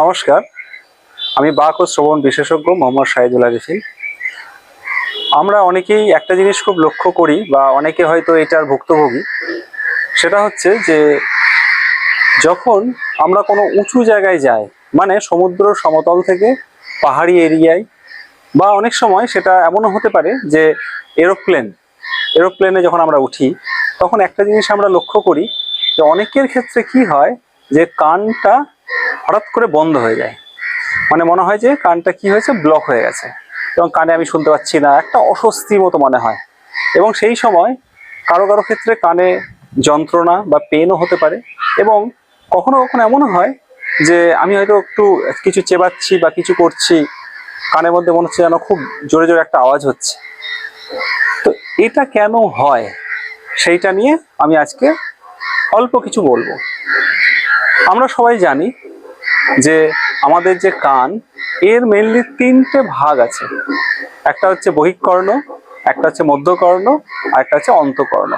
নমস্কার। আমি বাক ও শ্রবণ বিশেষজ্ঞ মোহাম্মদ শাহিদুল আরিফিন আমরা অনেকেই একটা জিনিস খুব লক্ষ্য করি বা অনেকে হয়তো এটার ভুক্তভোগী। সেটা হচ্ছে যে যখন আমরা কোনো উঁচু জায়গায় যাই মানে সমুদ্র সমতল থেকে পাহাড়ি এরিয়ায়, বা অনেক সময় সেটা এমনও হতে পারে যে এরোপ্লেন, এরোপ্লেনে যখন আমরা উঠি, তখন একটা জিনিস আমরা লক্ষ্য করি যে অনেকের ক্ষেত্রে কি হয় যে কানটা হঠাৎ করে বন্ধ হয়ে যায়। মানে মনে হয় যে কানটা কি হয়েছে? ব্লক হয়ে গেছে। এবং কানে আমি শুনতে পাচ্ছি না। একটা অস্বস্তির মতো মনে হয়। এবং সেই সময় কারও কারও ক্ষেত্রে কানে যন্ত্রণা বা পেনও হতে পারে। এবং কখনো কখনো এমনও হয় যে আমি হয়তো একটু কিছু চেবাচ্ছি বা কিছু করছি, কানের মধ্যে মনে হচ্ছে যেন খুব জোরে জোরে একটা আওয়াজ হচ্ছে। তো এটা কেন হয়? সেইটা নিয়ে আমি আজকে অল্প কিছু বলব। আমরা সবাই জানি যে আমাদের যে কান, এর মেনলি তিনটে ভাগ আছে। একটা হচ্ছে বহিঃকর্ণ, একটা হচ্ছে মধ্যকর্ণ, আর একটা হচ্ছে অন্তকর্ণ।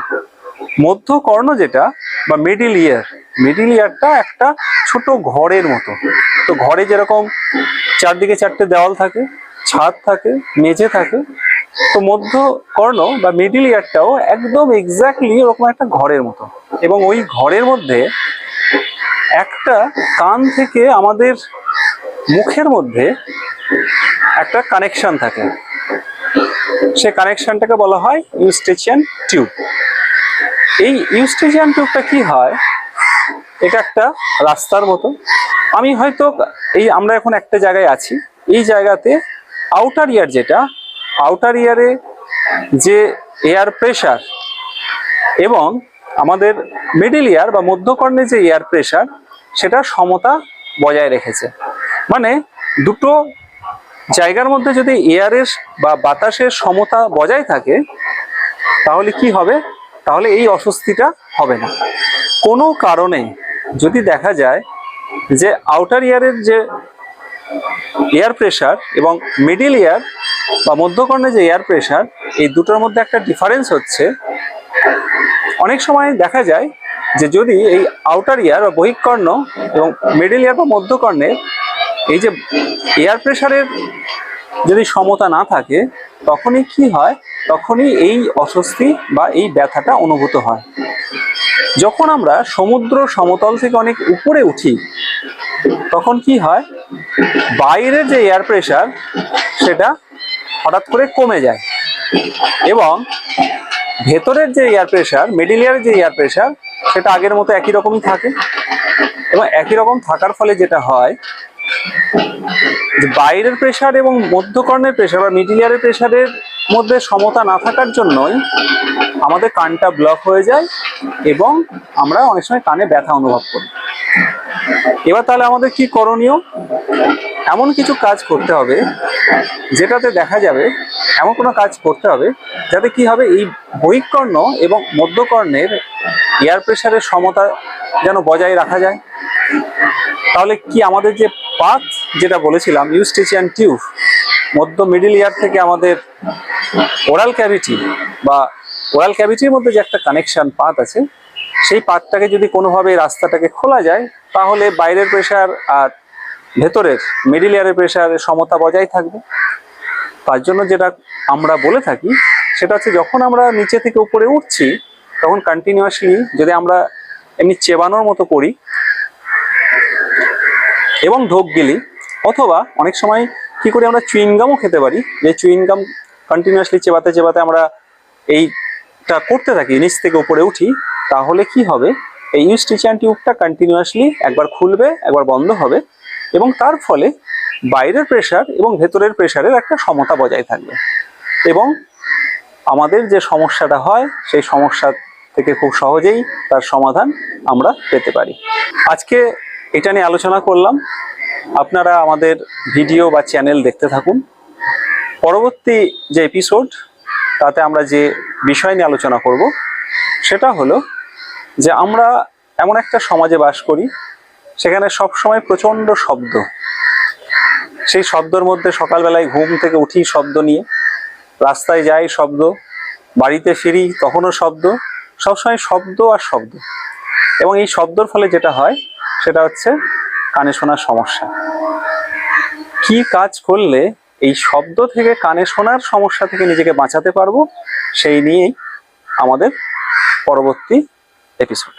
মধ্যকর্ণ যেটা, বা মিডিল ইয়ার মিডিল ইয়ারটা একটা ছোট ঘরের মতো। তো ঘরে যেরকম চারদিকে চারটে দেওয়াল থাকে, ছাদ থাকে, মেঝে থাকে, তো মধ্যকর্ণ বা মিডিল ইয়ারটাও একদম এক্স্যাক্টলি ওরকম একটা ঘরের মতো। এবং ওই ঘরের মধ্যে একটা কান থেকে আমাদের মুখের মধ্যে একটা কানেকশন থাকে। সে কানেকশনটাকে বলা হয় ইউস্টেচিয়ান টিউব এই ইউস্টেচিয়ান টিউবটা কি হয়? এটা একটা রাস্তার মতো। আমি হয়তো এই আমরা এখন একটা জায়গায় আছি। এই জায়গাতে আউটার ইয়ার যেটা আউটার ইয়ারে যে এয়ার প্রেশার এবং আমাদের মিডিল ইয়ার বা মধ্যকর্ণে যে এয়ার প্রেশার সেটা সমতা বজায় রেখেছে। মানে দুটো জায়গার মধ্যে যদি এয়ারের বা বাতাসের সমতা বজায় থাকে, তাহলে কি হবে? তাহলে এই অস্বস্তিটা হবে না। কোনো কারণে যদি দেখা যায় যে আউটার ইয়ারের যে এয়ার প্রেশার এবং মিডিল ইয়ার বা মধ্যকর্ণে যে এয়ার প্রেশার এই দুটোর মধ্যে একটা ডিফারেন্স হচ্ছে। অনেক সময় দেখা যায় যে যদি এই আউটার ইয়ার বা বহিঃকর্ণ এবং মিডিল ইয়ার বা মধ্যকর্ণের এই যে এয়ার প্রেশারের যদি সমতা না থাকে, তখনই কি হয়? তখনই এই অস্বস্তি বা এই ব্যথাটা অনুভূত হয়। যখন আমরা সমুদ্র সমতল থেকে অনেক উপরে উঠি, তখন কি হয়? বাইরের যে এয়ার প্রেশার সেটা হঠাৎ করে কমে যায় এবং ভেতরের যে এয়ার প্রেশার মিডিল ইয়ারের যে এয়ার প্রেশার সেটা আগের মতো একই রকমই থাকে। এবং একই রকম থাকার ফলে যেটা হয় বাইরের প্রেশার এবং মধ্যকর্ণের প্রেশার বা মিডিল ইয়ারের প্রেশারের মধ্যে সমতা না থাকার জন্যই আমাদের কানটা ব্লক হয়ে যায় এবং আমরা অনেক সময় কানে ব্যথা অনুভব করি। এবার তাহলে আমাদের কি করণীয়? এমন কিছু কাজ করতে হবে, যেটাতে দেখা যাবে এমন কোনো কাজ করতে হবে, যাতে কি হবে, এই বহিঃকর্ণ এবং মধ্যকর্ণের এয়ার প্রেশারের সমতা যেন বজায় রাখা যায়। তাহলে কি আমাদের যে পাথ যেটা বলেছিলাম ইউস্টেচিয়ান টিউব মধ্য মিডিল ইয়ার থেকে আমাদের ওরাল ক্যাভিটি বা ওরাল ক্যাভিটির মধ্যে যে একটা কানেকশন পাত আছে, সেই পাতটাকে যদি কোনোভাবে রাস্তাটাকে খোলা যায়, তাহলে বাইরের প্রেশার আর ভেতরের মিডিল ইয়ারের প্রেশারের সমতা বজায় থাকবে। তার জন্য যেটা আমরা বলে থাকি, সেটা হচ্ছে যখন আমরা নিচে থেকে উপরে উঠছি, তখন কন্টিনিউয়াসলি যদি আমরা এমনি চেবানোর মতো করি এবং ঢোক গিলি, অথবা অনেক সময় কি করে আমরা চুইংগামও খেতে পারি, যে চুইংগাম কন্টিনিউয়াসলি চেবাতে চেবাতে আমরা এইটা করতে থাকি, নিচ থেকে উপরে উঠি, তাহলে কি হবে? এই ইউস্টিচিয়ান টিউবটা কন্টিনিউয়াসলি একবার খুলবে, একবার বন্ধ হবে এবং তার ফলে বাইরের প্রেশার এবং ভেতরের প্রেশারের একটা সমতা বজায় থাকবে। এবং আমাদের যে সমস্যাটা হয়, সেই সমস্যা থেকে খুব সহজেই তার সমাধান আমরা পেতে পারি। আজকে এটা নিয়ে আলোচনা করলাম। আপনারা আমাদের ভিডিও বা চ্যানেল দেখতে থাকুন। পরবর্তী যে এপিসোড তাতে আমরা যে বিষয় নিয়ে আলোচনা করব, সেটা হলো যে আমরা এমন একটা সমাজে বাস করি সেখানে সব সময় প্রচণ্ড শব্দ। সেই শব্দর মধ্যে সকালবেলায় ঘুম থেকে উঠি শব্দ নিয়ে। রাস্তায় যাই শব্দ, বাড়িতে ফিরি তখনও শব্দ, সবসময় শব্দ আর শব্দ। এবং এই শব্দর ফলে যেটা হয়, সেটা হচ্ছে কানে শোনার সমস্যা। কি কাজ করলে এই শব্দ থেকে কানে শোনার সমস্যা থেকে নিজেকে বাঁচাতে পারব, সেই নিয়েই আমাদের পরবর্তী এপিসোড